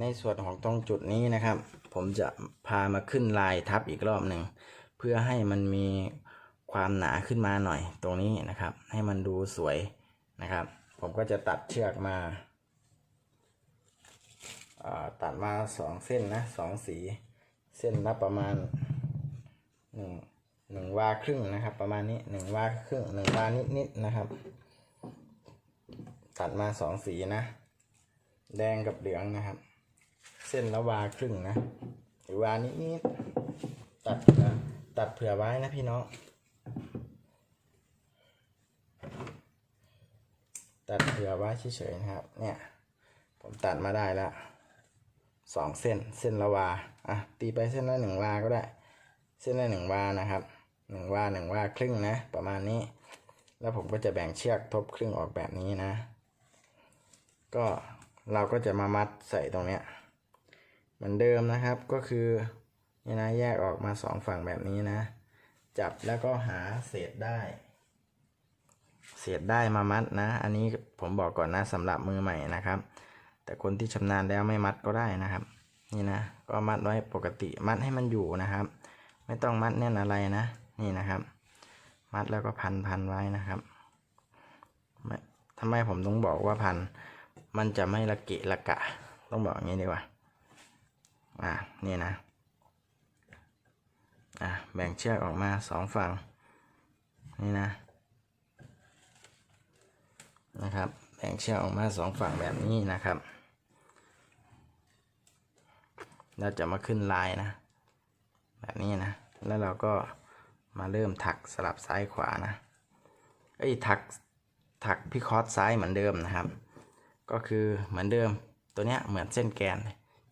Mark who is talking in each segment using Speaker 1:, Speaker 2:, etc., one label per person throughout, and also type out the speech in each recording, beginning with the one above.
Speaker 1: ในส่วนของตรงจุดนี้นะครับ ผมจะพามาขึ้นลายทับอีกรอบหนึ่ง เพื่อให้มันมีความหนาขึ้นมาหน่อยตรงนี้นะครับ ให้มันดูสวยนะครับ ผมก็จะตัดเชือกมาาตัดมาสองเส้นนะสองสี เส้นละประมาณหนึ่งหนึ่งวาครึ่งนะครับ ประมาณนี้หนึ่งวาครึ่งหนึ่งวานิดๆนะครับ ตัดมาสองสีนะ แดงกับเหลืองนะครับ เส้นละวาครึ่งนะหรือวานิดนิดๆตัดเผื่อตัดเผื่อไว้นะพี่น้อง ตัดเผื่อไว้เฉยๆนะครับ เนี่ย ผมตัดมาได้แล้วสองเส้นเส้นละวาอะตีไปเส้นละหนึ่งวาก็ได้ เส้นละหนึ่งวานะครับหนึ่งวาหนึ่งวาครึ่งนะ ประมาณนี้ แล้วผมก็จะแบ่งเชือกทบครึ่งออกแบบนี้นะ ก็เราก็จะมามัดใส่ตรงเนี้ย เหมือนเดิมนะครับก็คือนี่นะแยกออกมาสองฝั่งแบบนี้นะ จับแล้วก็หาเศษได้ เศษได้มามัดนะ อันนี้ผมบอกก่อนนะสำหรับมือใหม่นะครับ แต่คนที่ชำนาญแล้วไม่มัดก็ได้นะครับ นี่นะ ก็มัดไว้ปกติมัดให้มันอยู่นะครับ ไม่ต้องมัดแน่นอะไรนะ นี่นะครับ มัดแล้วก็พันพันไว้นะครับทำไมผมต้องบอกว่าพัน มันจะไม่ละเกะละกะ ต้องบอกอย่างนี้ดีกว่า นี่นะอะแบ่งเชือกออกมาสองฝั่งนี่นะนะครับ แบ่งเชือกออกมาสองฝั่งแบบนี้นะครับ เราจะมาขึ้นลายนะ แบบนี้นะ แล้วเราก็มาเริ่มถักสลับซ้ายขวานะเอ้ยถักถักพิคอสซ้ายเหมือนเดิมนะครับ ก็คือเหมือนเดิมตัวเนี้ยเหมือนเส้นแกน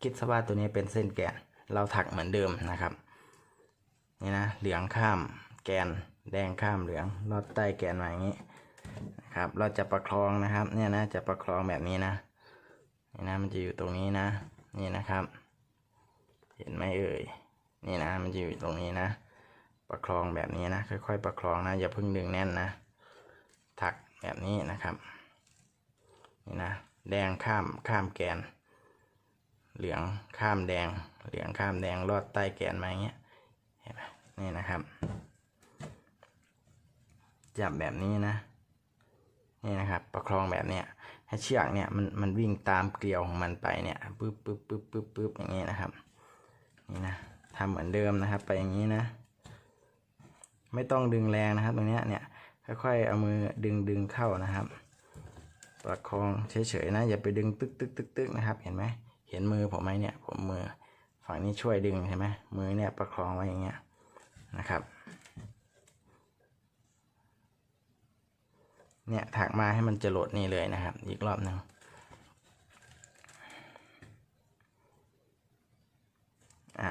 Speaker 1: คิดซะว่าตัวนี้เป็นเส้นแกน เราถักเหมือนเดิมนะครับ นี่นะ เหลืองข้ามแกน แดงข้ามเหลือง ลอดใต้แกนมาอย่างนี้นะครับ เราจะประคองนะครับ เนี่ยนะ จะประคองแบบนี้นะ นี่นะ มันจะอยู่ตรงนี้นะ นี่นะครับ เห็นไหมเอ่ย นี่นะ มันจะอยู่ตรงนี้นะ ประคองแบบนี้นะ ค่อย ๆ ประคองนะ อย่าเพิ่งดึงแน่นนะ ถักแบบนี้นะครับ นี่นะ แดงข้ามข้ามแกน เหลืองข้ามแดง เหลืองข้ามแดงลอดใต้แกนมาอย่างเงี้ยเห็นไหมนี่นะครับ จับแบบนี้นะนี่นะครับประคองแบบเนี้ยให้เชือกเนี่ยมันมันวิ่งตามเกลียวของมันไปเนี่ยปึ๊บปึ๊บปึ๊บปึ๊บปึ๊บอย่างนี้ยนะครับนี่นะทำเหมือนเดิมนะครับ ไปอย่างนี้นะ ไม่ต้องดึงแรงนะครับตรงเนี้ยเนี่ยค่อยๆเอามือดึงดึงเข้านะครับ ประคองเฉยๆนะอย่าไปดึงตึกตึกตึกตึกนะครับ เห็นไหม เห็นมือผมไหมเนี่ย ผมมือฝั่งนี้ช่วยดึงใช่ไหมมือเนี่ยประคองไว้อย่างเงี้ยนะครับ เนี่ยถักมาให้มันจะโหลดนี่เลยนะครับ อีกรอบหนึ่งอะ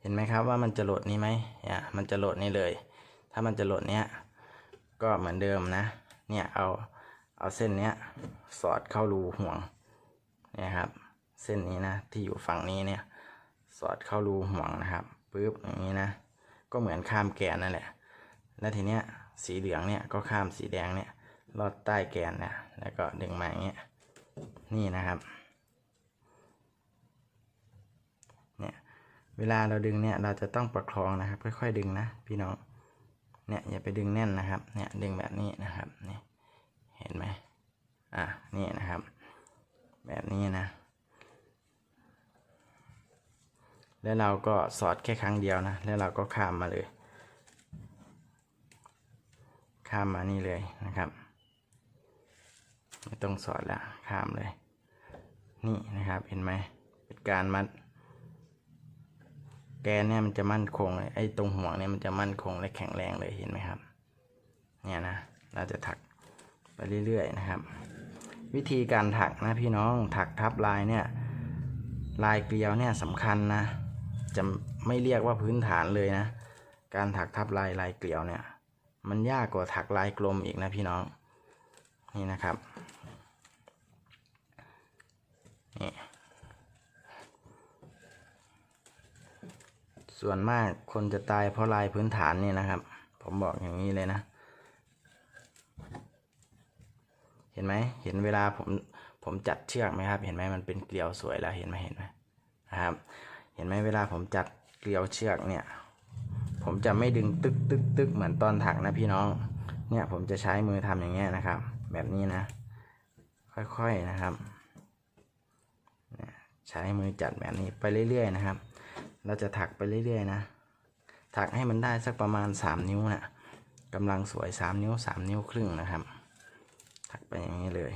Speaker 1: เห็นไหมครับว่ามันจะโหลดนี้ไหมอะมันจะโหลดนี่เลย ถ้ามันจะโหลดเนี้ยก็เหมือนเดิมนะ เนี่ยเอาเอาเส้นเนี้ยสอดเข้ารูห่วงเนี่ยครับ เส้นนี้นะ ที่อยู่ฝั่งนี้เนี่ย สอดเข้ารูห่วงนะครับปึ๊บอย่างนี้นะ ก็เหมือนข้ามแกนนั่นแหละ แล้วทีเนี้ยสีเหลืองเนี่ยก็ข้ามสีแดงเนี่ยลอดใต้แกนนี่ยแล้วก็ดึงมาอย่างเงี้ยนี่นะครับเนี่ยเวลาเราดึงเนี่ยเราจะต้องประคองนะครับ ค่อยๆดึงนะพี่น้องเนี่ยอย่าไปดึงแน่นนะครับเนี่ยดึงแบบนี้นะครับนี่เห็นไหมอะนี่นะครับ แบบนี้นะ แล้วเราก็สอดแค่ครั้งเดียวนะ แล้วเราก็ข้ามมาเลย ข้ามมานี่เลยนะครับ ไม่ต้องสอดแล้วข้ามเลย นี่นะครับเห็นไหมเป็นการมัด แกนเนี่ยมันจะมั่นคงเลยไอ้ตรงห่วงเนี่ยมันจะมั่นคงและแข็งแรงเลยเห็นไหมครับ เนี่ยนะ เราจะถักไปเรื่อยๆนะครับ วิธีการถักนะพี่น้องถักทับลายเนี่ยลายเกลียวเนี่ยสำคัญนะ จะไม่เรียกว่าพื้นฐานเลยนะ การถักทับลายลายเกลียวเนี่ย มันยากกว่าถักลายกลมอีกนะพี่น้อง นี่นะครับนี่ส่วนมากคนจะตายเพราะลายพื้นฐานนี่นะครับ ผมบอกอย่างนี้เลยนะ เห็นไหมเห็นเวลาผมผมจัดเชือกไหมครับ เห็นไหมมันเป็นเกลียวสวยแล้วเห็นไหมเห็นไหมนะครับ เห็นไหมเวลาผมจัดเกลียวเชือกเนี่ย ผมจะไม่ดึงตึกตึกตึกเหมือนตอนถักนะพี่น้อง เนี่ยผมจะใช้มือทำอย่างเงี้ยนะครับ แบบนี้นะ ค่อยๆนะครับ ใช้มือจัดแบบนี้ไปเรื่อยๆนะครับ เราจะถักไปเรื่อยๆนะถักให้มันได้สักประมาณ 3 นิ้วนะกำลังสวย 3 นิ้ว 3 นิ้วครึ่งนะครับ ถักไปอย่างนี้เลย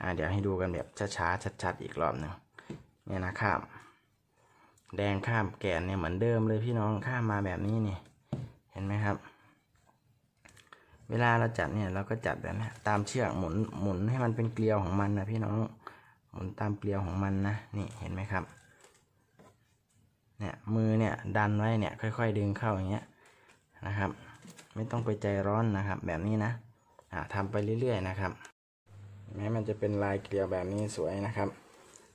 Speaker 1: อ่าเดี๋ยวให้ดูกันแบบช้าๆชัดๆอีกรอบหนึ่ง เนี่ยนะข้ามแดงข้ามแกนเนี่ยเหมือนเดิมเลยพี่น้องข้ามมาแบบนี้นี่ เห็นไหมครับ เวลาเราจัดเนี่ยเราก็จัดแบบนี้ตามเชือกหมุนหมุนให้มันเป็นเกลียวของมันนะพี่น้องหมุนตามเกลียวของมันนะนี่เห็นไหมครับเนี่ยมือเนี่ยดันไว้เนี่ยค่อย ๆ ดึงเข้าอย่างเงี้ยนะครับ ไม่ต้องไปใจร้อนนะครับ แบบนี้นะอ่าทำไปเรื่อยๆนะครับแม้มันจะเป็นลายเกลียวแบบนี้สวยนะครับ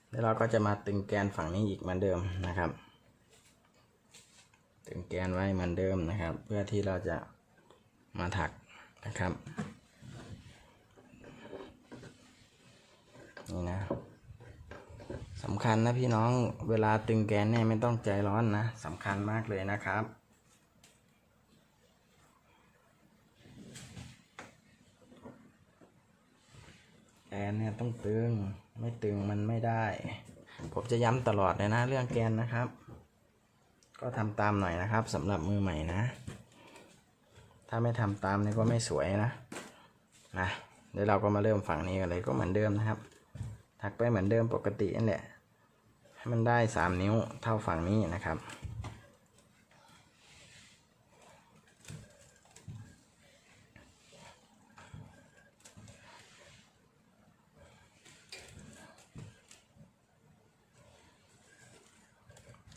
Speaker 1: แล้วเราก็จะมาตึงแกนฝั่งนี้อีกเหมือนเดิมนะครับ ตึงแกนไว้เหมือนเดิมนะครับ เพื่อที่เราจะมาถักนะครับนี่นะสำคัญนะพี่น้องเวลาตึงแกนเนี่ยไม่ต้องใจร้อนนะสำคัญมากเลยนะครับแกนเนี่ยต้องตึง ไม่ตึงมันไม่ได้ ผมจะย้ำตลอดเลยนะ เรื่องแกนนะครับ ก็ทำตามหน่อยนะครับสำหรับมือใหม่นะ ถ้าไม่ทำตามนี่ก็ไม่สวยนะนะเดี๋ยวเราก็มาเริ่มฝั่งนี้กันเลยก็เหมือนเดิมนะครับ ถักไปเหมือนเดิมปกตินั่นแหละให้มันได้สามนิ้วเท่าฝั่งนี้นะครับ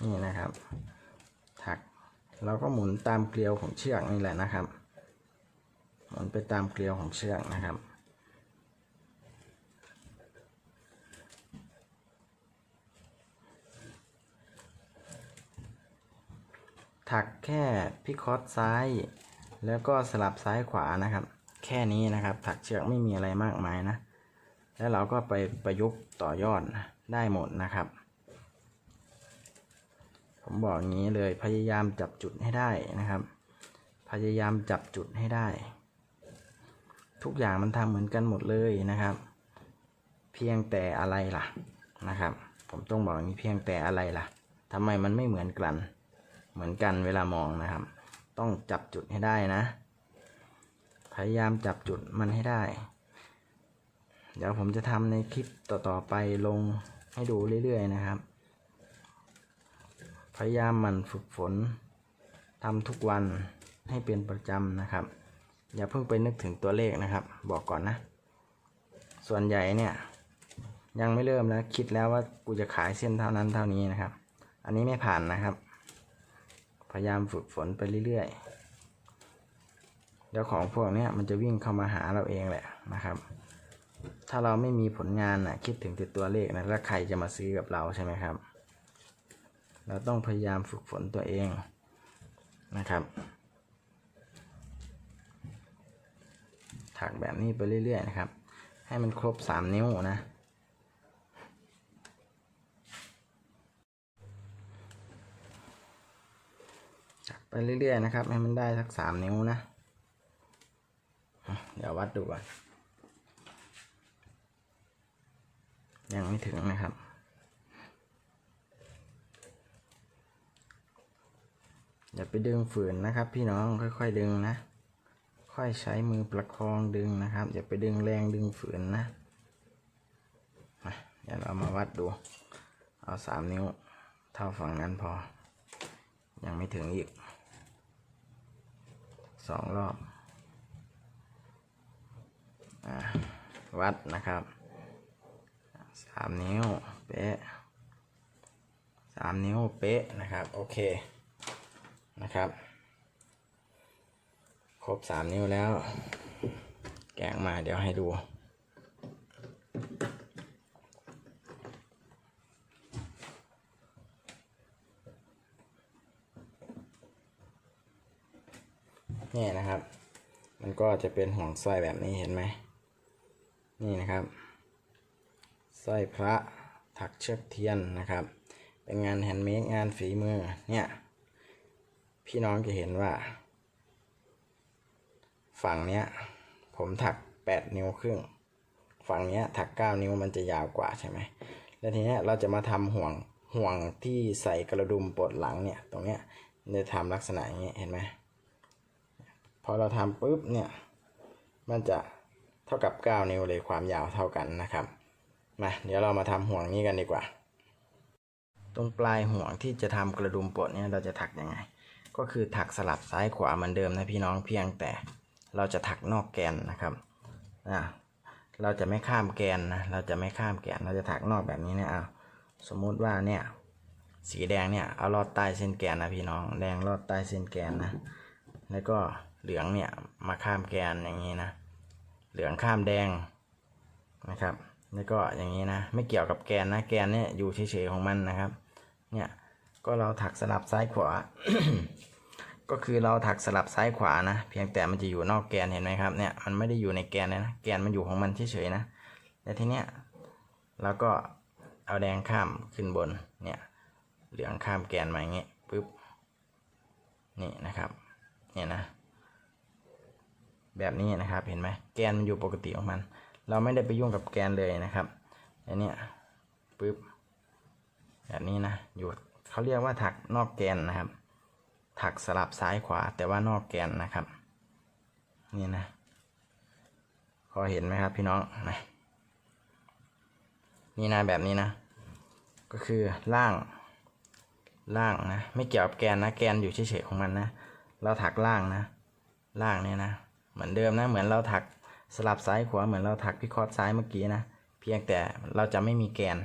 Speaker 1: นี่นะครับ ถักเราก็หมุนตามเกลียวของเชือกนี่แหละนะครับ หมุนไปตามเกลียวของเชือกนะครับ ถักแค่พิคอตซ้าย แล้วก็สลับซ้ายขวานะครับ แค่นี้นะครับ ถักเชือกไม่มีอะไรมากมายนะ แล้วเราก็ไปประยุกต์ต่อยอดได้หมดนะครับ ผมบอกอย่างนี้เลยพยายามจับจุดให้ได้นะครับ พยายามจับจุดให้ได้ ทุกอย่างมันทำเหมือนกันหมดเลยนะครับ เพียงแต่อะไรล่ะนะครับ ผมต้องบอกอย่างนี้เพียงแต่อะไรล่ะทำไมมันไม่เหมือนกัน เหมือนกันเวลามองนะครับ ต้องจับจุดให้ได้นะ พยายามจับจุดมันให้ได้ เดี๋ยวผมจะทำในคลิปต่อๆไปลงให้ดูเรื่อยๆนะครับ พยายามหมันฝึกฝนทำทุกวันให้เป็นประจำนะครับ อย่าเพิ่งไปนึกถึงตัวเลขนะครับ บอกก่อนนะ ส่วนใหญ่เนี่ย ยังไม่เริ่มแล้วคิดแล้วว่ากูจะขายเส้นเท่านั้นเท่านี้นะครับ อันนี้ไม่ผ่านนะครับ พยายามฝึกฝนไปเรื่อยๆเดี๋ยวของพวกเนี้ยมันจะวิ่งเข้ามาหาเราเองแหละนะครับ ถ้าเราไม่มีผลงานนะคิดถึงแต่ตัวเลขนะแล้วใครจะมาซื้อกับเราใช่ไหมครับ เราต้องพยายามฝึกฝนตัวเองนะครับถักแบบนี้ไปเรื่อย ๆ นะครับ ให้มันครบสามนิ้วนะ ถักไปเรื่อย ๆ นะครับ ให้มันได้สักสามนิ้วนะ เดี๋ยววัดดูก่อน ยังไม่ถึงนะครับ อย่าไปดึงฝืนนะครับ พี่น้องค่อยๆดึงนะ ค่อยใช้มือประคองดึงนะครับ อย่าไปดึงแรงดึงฝืนนะมาเดี๋ยวเรามาวัดดู เอาสามนิ้วเท่าฝั่งนั้นพอ ยังไม่ถึงอีกสองรอบอวัดนะครับสามนิ้วเป๊ะสามนิ้วเป๊ะนะครับ โอเค นะครับ ครบสามนิ้วแล้ว แกะออกมาเดี๋ยวให้ดู นี่นะครับ มันก็จะเป็นห่วงสร้อยแบบนี้เห็นไหม นี่นะครับสร้อยพระถักเชือกเทียนนะครับ เป็นงานแฮนด์เมดงานฝีมือเนี่ย พี่น้องจะเห็นว่า ฝั่งเนี้ย ผมถัก 8 นิ้วครึ่ง ฝั่งเนี้ยถัก 9 นิ้วมันจะยาวกว่าใช่ไหมแล้วทีเนี้ยเราจะมาทำห่วงห่วงที่ใส่กระดุมปลดหลังเนี่ย ตรงเนี้ยจะทำลักษณะอย่างเงี้ยเห็นไหมพอเราทำปุ๊บเนี่ย มันจะเท่ากับ 9 นิ้วเลยความยาวเท่ากันนะครับมาเดี๋ยวเรามาทำห่วงนี้กันดีกว่า ตรงปลายห่วงที่จะทำกระดุมปลดเนี่ยเราจะถักยังไง ก็คือถักสลับซ้ายขวาเหมือนเดิมนะพี่น้องเพียงแต่เราจะถักนอกแกนนะครับอ่าเราจะไม่ข้ามแกนนะเราจะไม่ข้ามแกนเราจะถักนอกแบบนี้เนี่ยเอาสมมุติว่าเนี่ยสีแดงเนี่ยเอาลอดใต้เส้นแกนนะพี่น้องแดงลอดใต้เส้นแกนนะแล้วก็เหลืองเนี่ยมาข้ามแกนอย่างนี้นะเหลืองข้ามแดงนะครับแล้วก็อย่างนี้นะไม่เกี่ยวกับแกนนะแกนเนี่ยอยู่เฉยๆของมันนะครับเนี่ย ก็เราถักสลับซ้ายขวา ก็คือเราถักสลับซ้ายขวานะ เพียงแต่มันจะอยู่นอกแกนเห็นไหมครับเนี่ยมันไม่ได้อยู่ในแกนเลยนะแกนมันอยู่ของมันเฉยๆนะแล้วทีเนี้ยเราก็เอาแดงข้ามขึ้นบนเนี่ยเหลืองข้ามแกนมาอย่างเงี้ปุ๊บนี่นะครับเนี่ยนะ แบบนี้นะครับเห็นไหมแกนมันอยู่ปกติของมัน เราไม่ได้ไปยุ่งกับแกนเลยนะครับอันนี้ปุ๊บแบบนี้นะอยู่ เขาเรียกว่าถักนอกแกนนะครับ ถักสลับซ้ายขวาแต่ว่านอกแกนนะครับ นี่นะ พอเห็นไหมครับพี่น้องนะนี่นะแบบนี้นะ ก็คือล่างล่างนะ ไม่เกี่ยวกับแกนนะ แกนอยู่เฉยๆของมันนะ เราถักล่างนะ ล่างเนี่ยนะ เหมือนเดิมนะ เหมือนเราถักสลับซ้ายขวาเหมือนเราถักพิคอร์ดซ้ายเมื่อกี้นะ เพียงแต่เราจะไม่มีแกน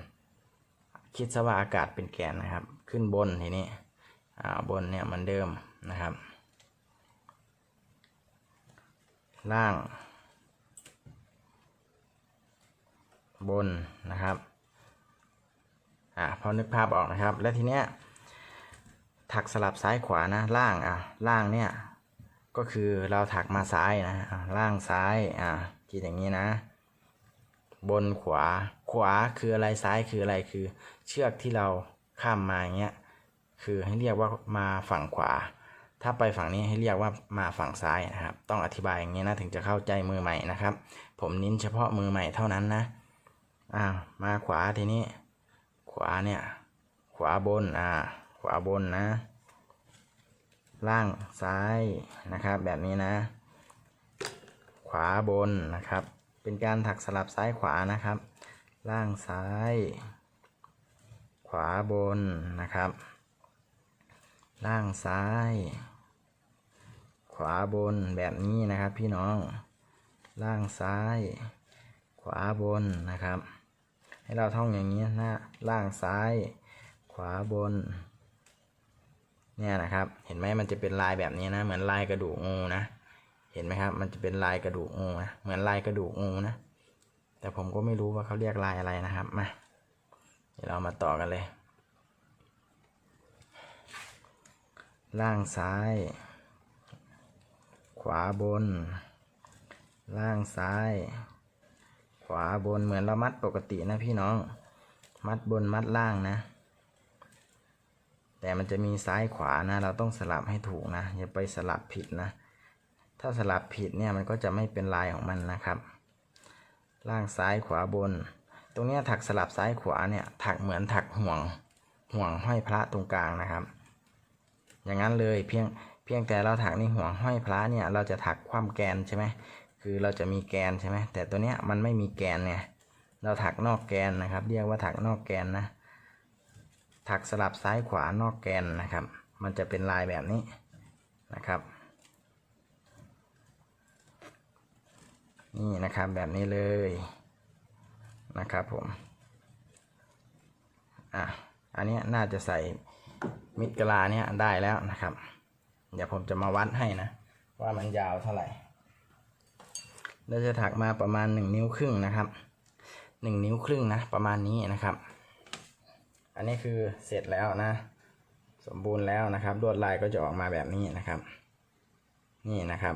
Speaker 1: คิดซะว่าอากาศเป็นแกนนะครับ ขึ้นบนทีนี้อ่าบนเนี่ยมือนเดิมนะครับ ล่าง บนนะครับอ่าพอนึกภาพออกนะครับ แล้วทีเนี้ยถักสลับซ้ายขวานะล่างอะล่างเนี่ยก็คือเราถักมาซ้ายนะอะล่างซ้ายอ่าคิดอย่างนี้นะ บนขวาขวาคืออะไรซ้ายคืออะไรคือเชือกที่เรา ข้ามมาอย่างเงี้ยคือให้เรียกว่ามาฝั่งขวา ถ้าไปฝั่งนี้ให้เรียกว่ามาฝั่งซ้ายนะครับ ต้องอธิบายอย่างนี้ยนะถึงจะเข้าใจมือใหม่นะครับ ผมนิ้นเฉพาะมือใหม่เท่านั้นนะอ่ามาขวาทีนี้ ขวาเนี่ยขวาบนอ่าขวาบนนะ ล่างซ้ายนะครับ แบบนี้นะ ขวาบนนะครับ เป็นการถักสลับซ้ายขวานะครับ ล่างซ้าย ขวาบนนะครับ ล่างซ้าย ขวาบนแบบนี้นะครับพี่น้อง ล่างซ้าย ขวาบนนะครับ ให้เราท่องอย่างนี้นะล่างซ้าย ขวาบน เนี่ยนะครับ เห็นไหมมันจะเป็นลายแบบนี้นะ เหมือนลายกระดูกงูนะ เห็นไหมครับ มันจะเป็นลายกระดูกงูนะ เหมือนลายกระดูกงูนะ แต่ผมก็ไม่รู้ว่าเขาเรียกลายอะไรนะครับ มา เรามาต่อกันเลย ล่างซ้าย ขวาบน ล่างซ้าย ขวาบนเหมือนเรามัดปกตินะพี่น้อง มัดบนมัดล่างนะ แต่มันจะมีซ้ายขวานะ เราต้องสลับให้ถูกนะ อย่าไปสลับผิดนะ ถ้าสลับผิดเนี่ยมันก็จะไม่เป็นลายของมันนะครับ ล่างซ้ายขวาบน ตรงนี้ถักสลับซ้ายขวาเนี่ยถักเหมือนถักห่วงห่วงห้อยพระตรงกลางนะครับ อย่างนั้นเลยเพียงเพียงแต่เราถักในห่วงห้อยพระเนี่ยเราจะถักคว่ำแกนใช่ไหมคือเราจะมีแกนใช่ไหมแต่ตัวเนี้ยมันไม่มีแกนเนี่ยเราถักนอกแกนนะครับ เรียกว่าถักนอกแกนนะ ถักสลับซ้ายขวานอกแกนนะครับ มันจะเป็นลายแบบนี้นะครับนี่นะครับแบบนี้เลย นะครับผมอะอันนี้น่าจะใส่มิดกะลาเนี้ยได้แล้วนะครับ เดี๋ยวผมจะมาวัดให้นะ ว่ามันยาวเท่าไหร่เราจะถักมาประมาณหนึ่งนิ้วครึ่งนะครับหนึ่งนิ้วครึ่งนะประมาณนี้นะครับ อันนี้คือเสร็จแล้วนะ สมบูรณ์แล้วนะครับลวดลายก็จะออกมาแบบนี้นะครับ นี่นะครับ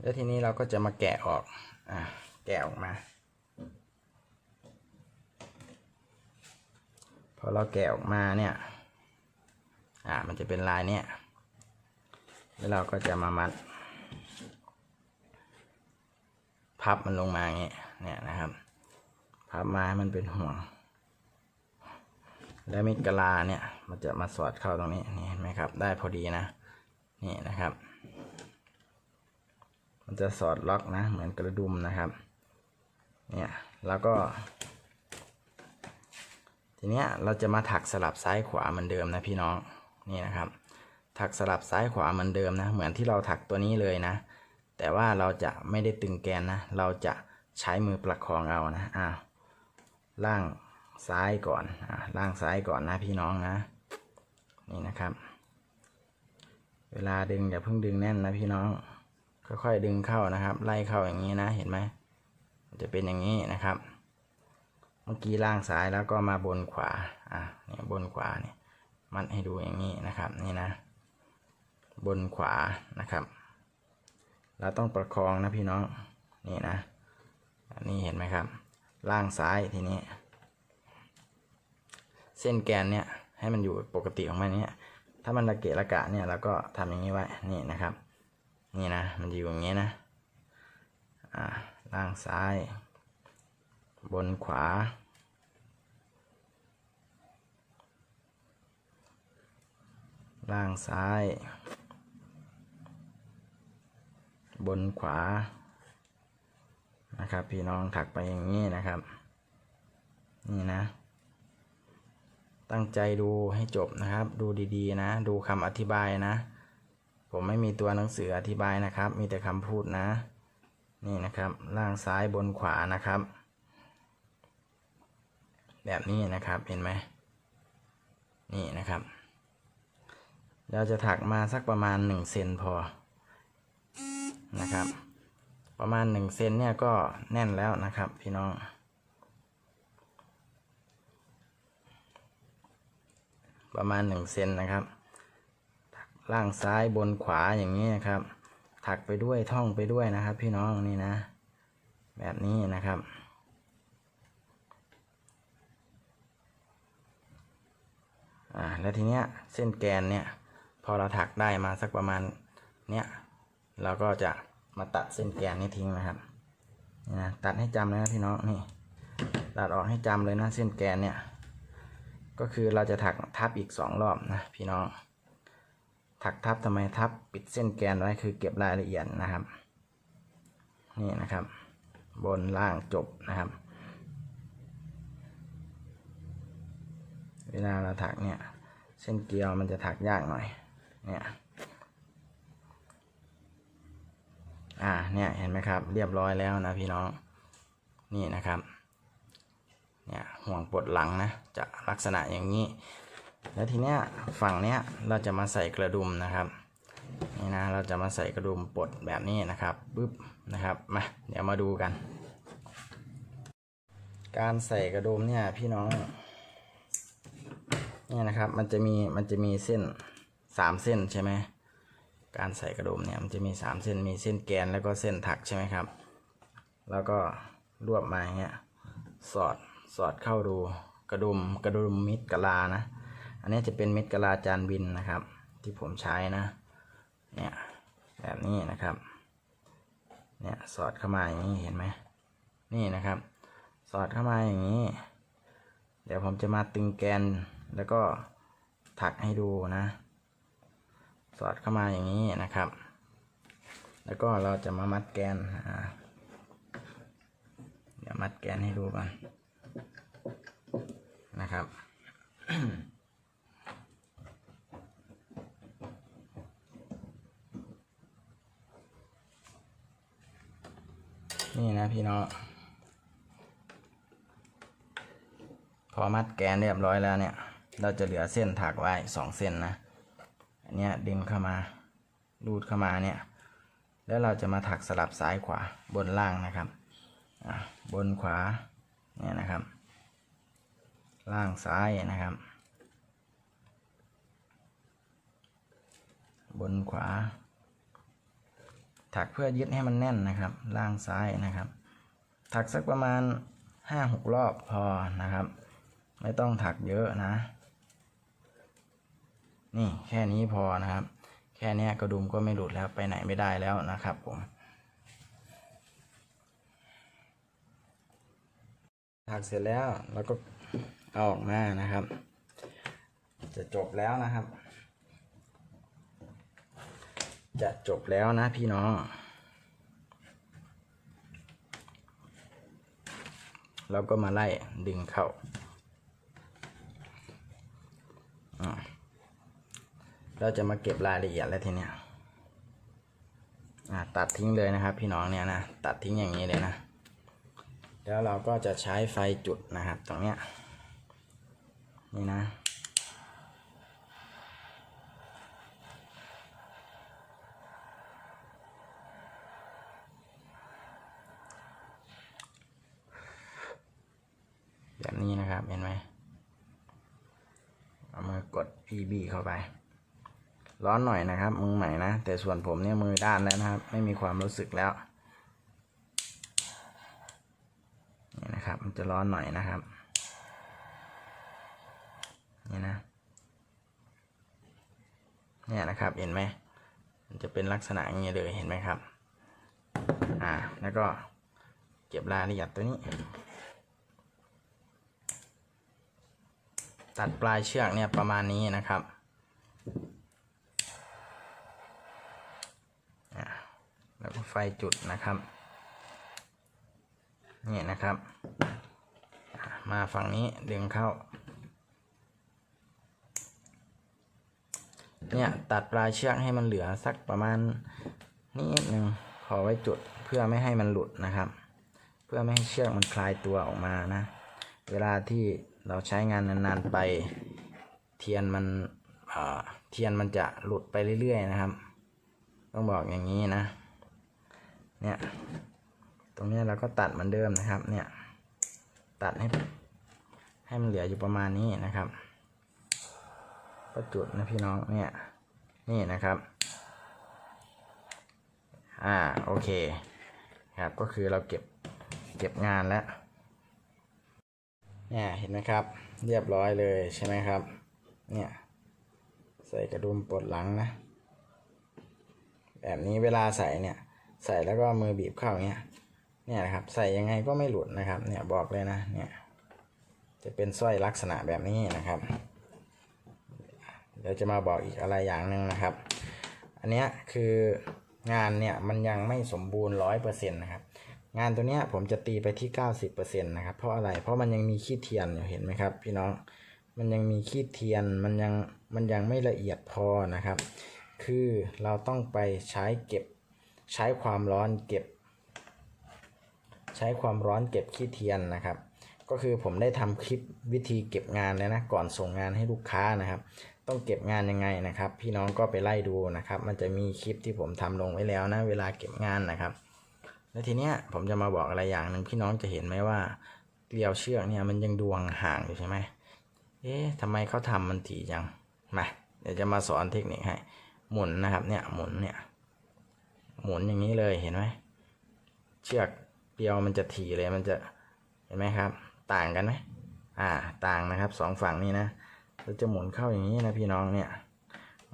Speaker 1: แล้วทีนี้เราก็จะมาแกะออกอ่า แกะออกมา พอเราแกะออกมาเนี่ยอ่ามันจะเป็นลายเนี่ยแล้วเราก็จะมามัด พับมันลงมาเงี้ยเนี่ยนะครับ พับมาให้มันเป็นห่วง แล้วมิดกลาเนี่ย มันจะมาสอดเข้าตรงนี้นี่เห็นไหมครับ ได้พอดีนะนี่นะครับ มันจะสอดล็อกนะ เหมือนกระดุมนะครับ เนี่ยแล้วก็ทีเนี้ยเราจะมาถักสลับซ้ายขวาเหมือนเดิมนะพี่น้องนี่นะครับ ถักสลับซ้ายขวาเหมือนเดิมนะ เหมือนที่เราถักตัวนี้เลยนะ แต่ว่าเราจะไม่ได้ตึงแกนนะ เราจะใช้มือประคองเอานะอ้าวล่างซ้ายก่อนอ่าล่างซ้ายก่อนนะพี่น้องนะ นี่นะครับ เวลาดึงอย่าเพิ่งดึงแน่นนะพี่น้องค่อยๆดึงเข้านะครับ ไล่เข้าอย่างนี้นะเห็นไหม จะเป็นอย่างนี้นะครับ เมื่อกี้ล่างซ้ายแล้วก็มาบนขวาอะเนี่ยบนขวาเนี่ยมัดให้ดูอย่างนี้นะครับนี่นะ บนขวานะครับ เราต้องประคองนะพี่น้องนี่นะอันนี้เห็นไหมครับ ล่างซ้ายทีนี้ เส้นแกนเนี่ยให้มันอยู่ปกติของมันเนี่ยถ้ามันระเกะระกะเนี่ยเราก็ทำอย่างนี้ไว้นี่นะครับ นี่นะมันจะอยู่อย่างนี้นะอ่า ล่างซ้าย บนขวา ล่างซ้าย บนขวา นะครับ พี่น้องถักไปอย่างนี้นะครับ นี่นะ ตั้งใจดูให้จบนะครับ ดูดีๆ นะ ดูคำอธิบายนะ ผมไม่มีตัวหนังสืออธิบายนะครับ มีแต่คำพูดนะ นี่นะครับล่างซ้ายบนขวานะครับ แบบนี้นะครับเห็นไหมนี่นะครับเราจะถักมาสักประมาณหนึ่งเซนพอนะครับ ประมาณหนึ่งเซนเนี่ยก็แน่นแล้วนะครับพี่น้องประมาณหนึ่งเซนนะครับ ล่างซ้ายบนขวาอย่างนี้นะครับ ถักไปด้วยท่องไปด้วยนะครับ พี่น้องนี่นะ แบบนี้นะครับ อ่าแล้วทีเนี้ยเส้นแกนเนี่ยพอเราถักได้มาสักประมาณเนี้ยเราก็จะมาตัดเส้นแกนนี้ทิ้งนะครับนี่นะตัดให้จำเลยนะพี่น้องนี่ ตัดออกให้จำเลยนะเส้นแกนเนี่ยก็คือเราจะถักทับอีกสองรอบนะพี่น้อง ถักทับทำไมทับปิดเส้นแกนไว้คือเก็บรายละเอียดนะครับ นี่นะครับ บนล่างจบนะครับ เวลาเราถักเนี่ย เส้นเกลียวมันจะถักยากหน่อย เนี่ยอ่าเนี่ยเห็นไหมครับ เรียบร้อยแล้วนะพี่น้องนี่นะครับเนี่ยห่วงปวดหลังนะจะลักษณะอย่างนี้ แล้วทีเนี้ยฝั่งเนี้ยเราจะมาใส่กระดุมนะครับนี่นะเราจะมาใส่กระดุมปลดแบบนี้นะครับปึ๊บนะครับมาเดี๋ยวมาดูกัน การใส่กระดุมเนี่ยพี่น้องเนี่ยนะครับมันจะมีมันจะมีเส้นสามเส้นใช่ไหมการใส่กระดุมเนี่ยมันจะมีสามเส้นมีเส้นแกนแล้วก็เส้นถักใช่ไหมครับ แล้วก็รวบมาเงี้ยสอดสอดเข้าดูกระดุมกระดุมมิดกะลานะ อันนี้จะเป็นเมิดกะลาจานบินนะครับ ที่ผมใช้นะเนี่ยแบบนี้นะครับเนี่ยสอดเข้ามาอย่างนี้เห็นไหมนี่นะครับ สอดเข้ามาอย่างนี้ เดี๋ยวผมจะมาตึงแกนแล้วก็ถักให้ดูนะ สอดเข้ามาอย่างนี้นะครับ แล้วก็เราจะมามัดแกนเดี๋ยวมัดแกนให้ดูก่อนนะครับ นี่นะพี่น้องพอมัดแกนเรียบร้อยแล้วเนี่ย เราจะเหลือเส้นถักไว้สองเส้นนะอันนี้ดึงเข้ามารูดเข้ามาเนี่ย แล้วเราจะมาถักสลับซ้ายขวาบนล่างนะครับบนขวาเนี่ยนะครับ ล่างซ้ายนะครับ บนขวา ถักเพื่อยึดให้มันแน่นนะครับ ล่างซ้ายนะครับ ถักสักประมาณห้าหกรอบพอนะครับ ไม่ต้องถักเยอะนะ นี่แค่นี้พอนะครับ แค่เนี้ยกระดุมก็ไม่หลุดแล้วไปไหนไม่ได้แล้วนะครับผมถักเสร็จแล้วเราก็เอาออกมานะครับ จะจบแล้วนะครับ จะจบแล้วนะพี่น้อง เราก็มาไล่ดึงเข้า เราจะมาเก็บรายละเอียดแล้วทีเนี้ยตัดทิ้งเลยนะครับ พี่น้องเนี่ยนะตัดทิ้งอย่างนี้เลยนะ แล้วเราก็จะใช้ไฟจุดนะครับ ตรงเนี้ยนี่นะ แบบนี้นะครับเห็นไหมเอามือกด EB เข้าไป ร้อนหน่อยนะครับ มือใหม่นะ แต่ส่วนผมเนี่ยมือด้านแล้วนะครับ ไม่มีความรู้สึกแล้วนี่นะครับ มันจะร้อนหน่อยนะครับนี่นะเนี่ยนะครับเห็นไหมมันจะเป็นลักษณะอย่างนี้ยเลยเห็นไหมครับ อ่าแล้วก็เก็บรายละเอียดตัวนี้ ตัดปลายเชือกเนี่ยประมาณนี้นะครับแล้วก็ไฟจุดนะครับ นี่นะครับ มาฝั่งนี้ดึงเข้า เนี่ยตัดปลายเชือกให้มันเหลือสักประมาณนิดหนึ่งขอไว้จุดเพื่อไม่ให้มันหลุดนะครับ เพื่อไม่ให้เชือกมันคลายตัวออกมานะ เวลาที่ เราใช้งานนานๆไปเทียนมันเทียนมันจะหลุดไปเรื่อยๆนะครับ ต้องบอกอย่างนี้นะ เนี่ย ตรงนี้เราก็ตัดเหมือนเดิมนะครับ เนี่ย ตัดให้ ให้มันเหลืออยู่ประมาณนี้นะครับ ก็จุดนะพี่น้อง เนี่ย นี่นะครับ อ่า โอเค ครับ ก็คือเราเก็บ เก็บงานแล้ว เนี่ยเห็นไหมครับ เรียบร้อยเลยใช่ไหมครับ เนี่ย ใส่กระดุมปลดหลังนะ แบบนี้เวลาใส่เนี่ย ใส่แล้วก็มือบีบเข้าอย่างเงี้ย เนี่ยนะครับ ใส่ยังไงก็ไม่หลุดนะครับ เนี่ยบอกเลยนะ เนี่ย จะเป็นสร้อยลักษณะแบบนี้นะครับ เดี๋ยวจะมาบอกอีกอะไรอย่างหนึ่งนะครับ อันเนี้ยคืองานเนี่ยมันยังไม่สมบูรณ์ร้อยเปอร์เซ็นต์นะครับ งานตัวเนี้ยผมจะตีไปที่เก้าสิบเปอร์เซ็นต์นะครับ เพราะอะไร เพราะมันยังมีขี้เทียนอยู่เห็นไหมครับ พี่น้อง มันยังมีขี้เทียน มันยัง มันยังไม่ละเอียดพอนะครับ คือเราต้องไปใช้เก็บ ใช้ความร้อนเก็บ ใช้ความร้อนเก็บขี้เทียนนะครับ ก็คือผมได้ทำคลิปวิธีเก็บงานแล้วนะ ก่อนส่งงานให้ลูกค้านะครับ ต้องเก็บงานยังไงนะครับ พี่น้องก็ไปไล่ดูนะครับ มันจะมีคลิปที่ผมทำลงไว้แล้วนะ เวลาเก็บงานนะครับ แล้วทีเนี้ยผมจะมาบอกอะไรอย่างหนึ่งพี่น้องจะเห็นไหมว่าเกลียวเชือกเนี่ยมันยังดวงห่างอยู่ใช่ไหมเอ๊ะทำไมเขาทำมันถี่จังมาเดี๋ยวจะมาสอนเทคนิคให้ หมุนนะครับเนี่ยหมุนเนี่ย หมุนอย่างนี้เลยเห็นไหมเชือกเกลียวมันจะถี่เลยมันจะเห็นไหมครับ ต่างกันไหมอ่าต่างนะครับสองฝั่งนี้นะเราจะหมุนเข้าอย่างนี้นะพี่น้องเนี่ย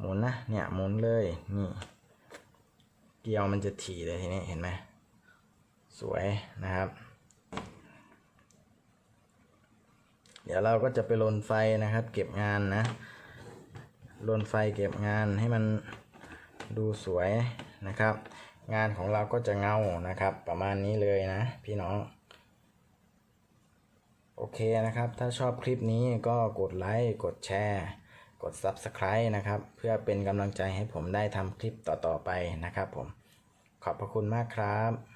Speaker 1: หมุนนะเนี่ยหมุนเลยนี่เกลียวมันจะถี่เลยทีนี้เห็นไหม สวยนะครับ เดี๋ยวเราก็จะไปลนไฟนะครับ เก็บงานนะลนไฟเก็บงานให้มันดูสวยนะครับ งานของเราก็จะเงานะครับ ประมาณนี้เลยนะ พี่น้องโอเคนะครับ ถ้าชอบคลิปนี้ก็กดไลค์กดแชร์ กด Subscribe นะครับ เพื่อเป็นกำลังใจให้ผมได้ทำคลิปต่อๆไปนะครับผม ขอบพระคุณมากครับ